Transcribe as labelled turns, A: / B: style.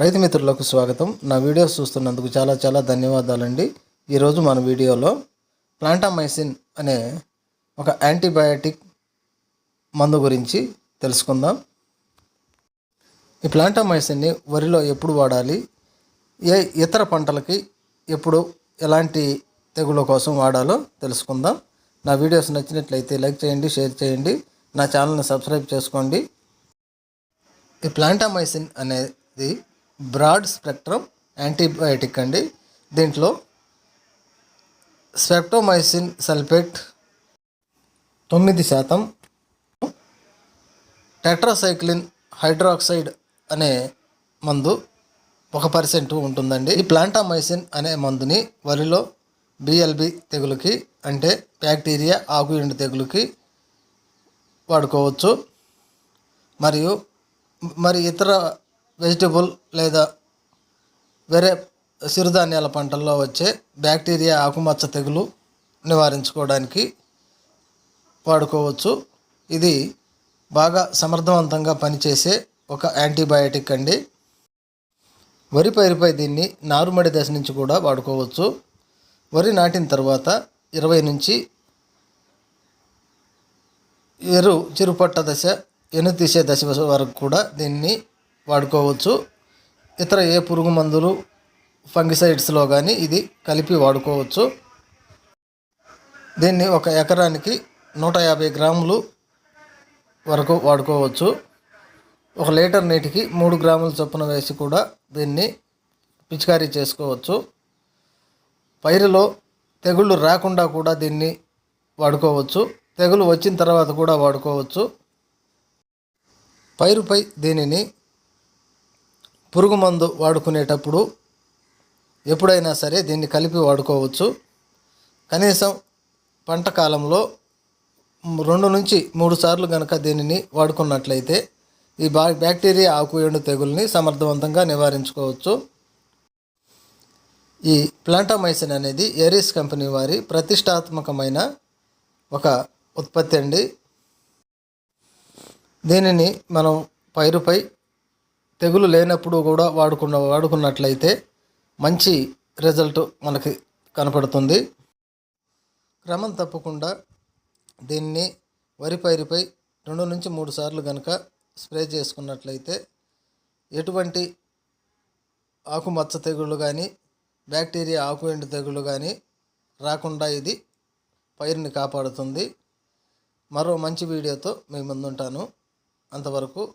A: రైతు మిత్రులకు స్వాగతం. నా వీడియోస్ చూస్తున్నందుకు చాలా చాలా ధన్యవాదాలండి. ఈరోజు మన వీడియోలో ప్లాంటామైసిన్ అనే ఒక యాంటీబయాటిక్ మందు గురించి తెలుసుకుందాం. ఈ ప్లాంటామైసిన్ని వరిలో ఎప్పుడు వాడాలి? ఏ ఇతర పంటలకి ఎప్పుడు ఎలాంటి తెగుల కోసం వాడాలో తెలుసుకుందాం. నా వీడియోస్ నచ్చినట్లయితే లైక్ చేయండి షేర్ చేయండి. నా ఛానల్ని సబ్స్క్రైబ్ చేసుకోండి. ఈ ప్లాంటామైసిన్ అనేది బ్రాడ్ స్పెక్ట్రమ్ యాంటీబయాటిక్ అండి. దీంట్లో స్పెప్టోమైసిన్ సల్ఫేట్ తొమ్మిది శాతం టెట్రాసైక్లిన్ హైడ్రాక్సైడ్ అనే మందు ఒక పర్సెంట్ ఉంటుందండి. ఈ ప్లాంటామైసిన్ అనే మందుని వరిలో బిఎల్బి తెగులుకి అంటే బ్యాక్టీరియా ఆకు ఎండు తెగులుకి వాడుకోవచ్చు. మరియు మరి ఇతర వెజిటబుల్ లేదా వేరే సిరుధాన్యాల పంటల్లో వచ్చే బ్యాక్టీరియా ఆకుమచ్చ తెగులు నివారించుకోవడానికి వాడుకోవచ్చు. ఇది బాగా సమర్థవంతంగా పనిచేసే ఒక యాంటీబయాటిక్ అండి. వరి పైరుపై దీన్ని నారుమడి దశ నుంచి కూడా వాడుకోవచ్చు. వరి నాటిన తర్వాత ఇరవై నుంచి ఎరు చిరుపట్ట దశ ఎను తీసే దశ వరకు కూడా దీన్ని వాడుకోవచ్చు. ఇతర ఏ పురుగు మందులు ఫంగిసైడ్స్లో కానీ ఇది కలిపి వాడుకోవచ్చు. దీన్ని ఒక ఎకరానికి నూట యాభై గ్రాములు వరకు వాడుకోవచ్చు. ఒక లీటర్ నీటికి మూడు గ్రాముల చొప్పున వేసి కూడా దీన్ని పిచికారీ చేసుకోవచ్చు. పైరులో తెగుళ్ళు రాకుండా కూడా దీన్ని వాడుకోవచ్చు. తెగులు వచ్చిన తర్వాత కూడా వాడుకోవచ్చు. పైరుపై దీనిని పురుగు మందు వాడుకునేటప్పుడు ఎప్పుడైనా సరే దీన్ని కలిపి వాడుకోవచ్చు. కనీసం పంట కాలంలో రెండు నుంచి మూడు సార్లు కనుక దీనిని వాడుకున్నట్లయితే ఈ బా బ్యాక్టీరియా ఆకు తెగుల్ని సమర్థవంతంగా నివారించుకోవచ్చు. ఈ ప్లాంటామైసిన్ అనేది ఏరిస్ కంపెనీ వారి ప్రతిష్టాత్మకమైన ఒక ఉత్పత్తి అండి. దీనిని మనం పైరుపై తెగులు లేనప్పుడు కూడా వాడుకున్న వాడుకున్నట్లయితే మంచి రిజల్ట్ మనకి కనపడుతుంది. క్రమం తప్పకుండా దీన్ని వరి పైరుపై రెండు నుంచి మూడు సార్లు కనుక స్ప్రే చేసుకున్నట్లయితే ఎటువంటి ఆకుమచ్చ తెగుళ్ళు కానీ బ్యాక్టీరియా ఆకు ఎండు తెగుళ్ళు కానీ రాకుండా ఇది పైరుని కాపాడుతుంది. మరో మంచి వీడియోతో మీ ముందుంటాను. అంతవరకు